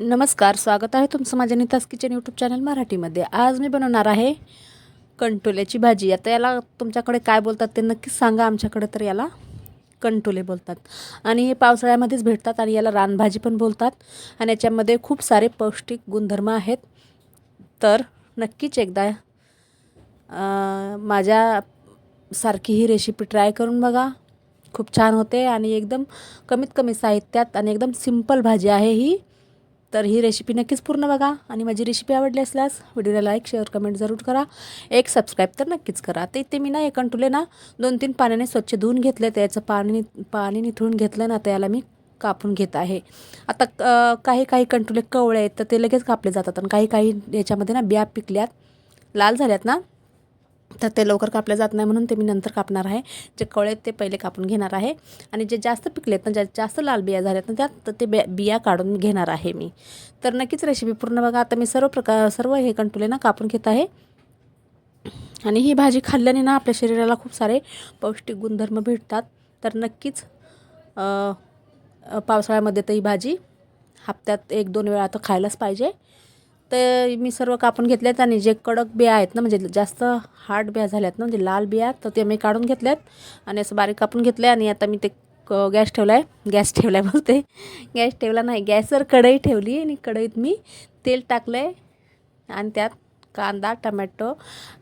नमस्कार स्वागत आहे तुमचं माझ्या नितास किचन यूट्यूब चॅनल मराठीमध्ये. आज मी बनवणार आहे कंटोल्याची भाजी. आता याला तुमच्याकडे काय बोलतात ते नक्कीच सांगा आमच्याकडे तर याला कंटोले बोलतात. आणि हे पावसाळ्यामध्येच भेटतात आणि याला रानभाजी पण बोलतात. आणि याच्यामध्ये खूप सारे पौष्टिक गुणधर्म आहेत. तर नक्कीच एकदा माझ्या सारखी ही रेसिपी ट्राय करून बघा. खूप छान होते आणि एकदम कमीत कमी साहित्यात आणि एकदम सिंपल भाजी आहे ही. तर ही रेसिपी नक्कीच पूर्ण बघा. आणि माझी रेसिपी आवडली असल्यास व्हिडिओला लाईक शेअर कमेंट जरूर करा. एक सबस्क्राईब तर नक्कीच करा. ते इथे मी ना हे कंटुले ना दोन तीन पाण्याने स्वच्छ धुवून घेतले. त्याचं पाणी पाणी निथळून घेतलं ना त्याला मी कापून घेत आहे. आता काही काही कंटुले कवळे आहेत तर ते लगेच कापले जातात. आणि काही काही याच्यामध्ये ना बिया पिकल्यात. लाल झाल्यात ना? तर ते लवकर कापले जात नाही म्हणून ते मी नंतर कापणार आहे. जे कळे आहेत ते पहिले कापून घेणार आहे. आणि जे जास्त पिकलेत ना ज्या जास्त लाल बिया झाल्यात ना त्यात ते बिया बिया काढून घेणार आहे मी. तर नक्कीच रेसिपी पूर्ण बघा. आता मी सर्व प्रकार सर्व हे कंटुले ना कापून घेत आहे. आणि ही भाजी खाल्ल्याने ना आपल्या शरीराला खूप सारे पौष्टिक गुणधर्म भेटतात. तर नक्कीच पावसाळ्यामध्ये तर ही भाजी हप्त्यात एक दोन वेळा तर खायलाच पाहिजे. तर मी सर्व कापून घेतल्यात आणि जे कडक बिया आहेत ना म्हणजे जास्त हार्ड बिया झाल्यात ना म्हणजे लाल बिया तर ते मी काढून घेतल्यात आणि असं बारीक कापून घेतलं आहे आणि आता मी ते क गॅस ठेवला आहे गॅस ठेवला आहे बोलते. गॅस ठेवला नाही गॅसवर कढई ठेवली आणि कढईत मी तेल टाकलं आहे आणि त्यात कांदा टमॅटो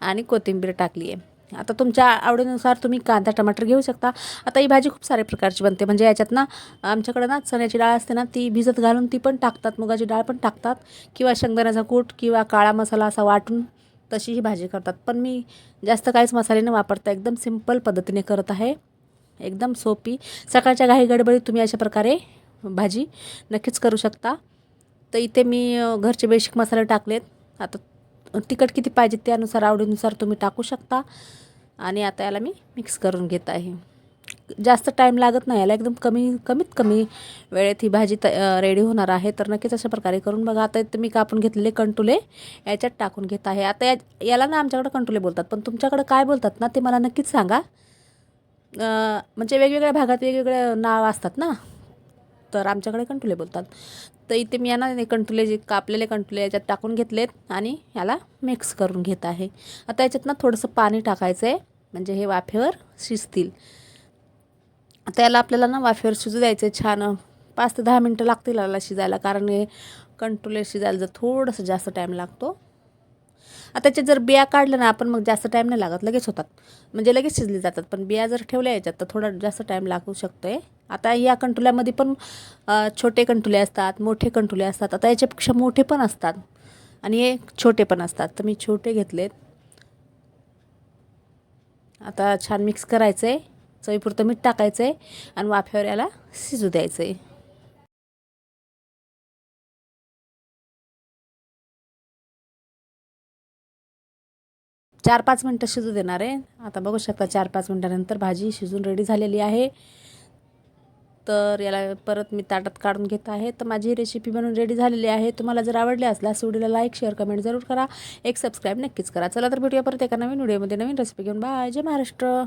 आणि कोथिंबीर टाकली आहे आता तुमच्या आवडीनुसार तुम्ही कांदा टमाटर घेऊ शकता. आता ही भाजी खूप साऱ्या प्रकारची बनते. म्हणजे याच्यात ना आमच्याकडं ना चण्याची डाळ असते ना ती भिजत घालून ती पण टाकतात. मुगाची डाळ पण टाकतात. किंवा शेंगदाण्याचा कूट किंवा काळा मसाला असा वाटून तशी ही भाजी करतात. पण मी जास्त काहीच मसाले न वापरता एकदम सिंपल पद्धतीने करत आहे. एकदम सोपी. सकाळच्या घाई गडबडीत तुम्ही अशा प्रकारे भाजी नक्कीच करू शकता. तर इथे मी घरचे बेसिक मसाले टाकलेत. आता तिखट किती पाहिजे त्यानुसार आवडीनुसार तुम्ही टाकू शकता. आणि आता याला मी मिक्स करून घेत आहे. जास्त टाईम लागत नाही याला एकदम कमी कमीत कमी वेळेत ही भाजी त रेडी होणार आहे. तर नक्कीच अशा प्रकारे करून बघा. आता मी कापून घेतलेले कंटुले याच्यात टाकून घेत आहे. आता या याला ना आमच्याकडे कंटुले बोलतात पण तुमच्याकडे काय बोलतात ना ते मला नक्कीच सांगा. म्हणजे वेगवेगळ्या भागात वेगवेगळे नाव असतात ना? तर आमच्याकडे कंटुले बोलतात. तर इथे मी यांना कंटुले जे कापलेले कंटुले याच्यात टाकून घेतलेत आणि याला मिक्स करून घेत आहे. आता याच्यात ना थोडंसं पाणी टाकायचं आहे म्हणजे हे वाफेवर शिजतील. आता याला आपल्याला ना वाफेवर शिजू द्यायचं आहे छान. पाच ते दहा मिनटं लागतील याला शिजायला कारण हे कंटुले शिजायला जर थोडंसं जास्त टाईम लागतो आता त्याचे जर बिया काढलं ना आपण मग जास्त टाईम नाही लागत. लगेच होतात. म्हणजे लगेच शिजले जातात. पण बिया जर ठेवल्या याच्यात तर थोडा जास्त टाईम लागू शकतो आहे आता या कंटुल्यामध्ये पण छोटे कंटुले असतात मोठे कंटुले असतात. आता याच्यापेक्षा मोठे पण असतात. आणि हे छोटे पण असतात. तर मी छोटे घेतलेत. आता छान मिक्स करायचं आहे चवीपुरतं मीठ टाकायचं आहे आणि वाफ्यावर याला शिजू द्यायचं आहे चार पाच मिनटं शिजू देणार आहे. आता बघू शकता चार पाच मिनटानंतर भाजी शिजून रेडी झालेली आहे. तर याला परत मी ताटात काढून घेत आहे. तर माझी रेसिपी बनवून रेडी झालेली आहे. तुम्हाला जर आवडली असल्यास व्हिडिओला लाईक शेअर कमेंट जरूर करा. एक सबस्क्राईब नक्कीच करा. चला तर भेटूया परत एका नवीन व्हिडिओमध्ये नवीन रेसिपी घेऊन. बाय जय महाराष्ट्र.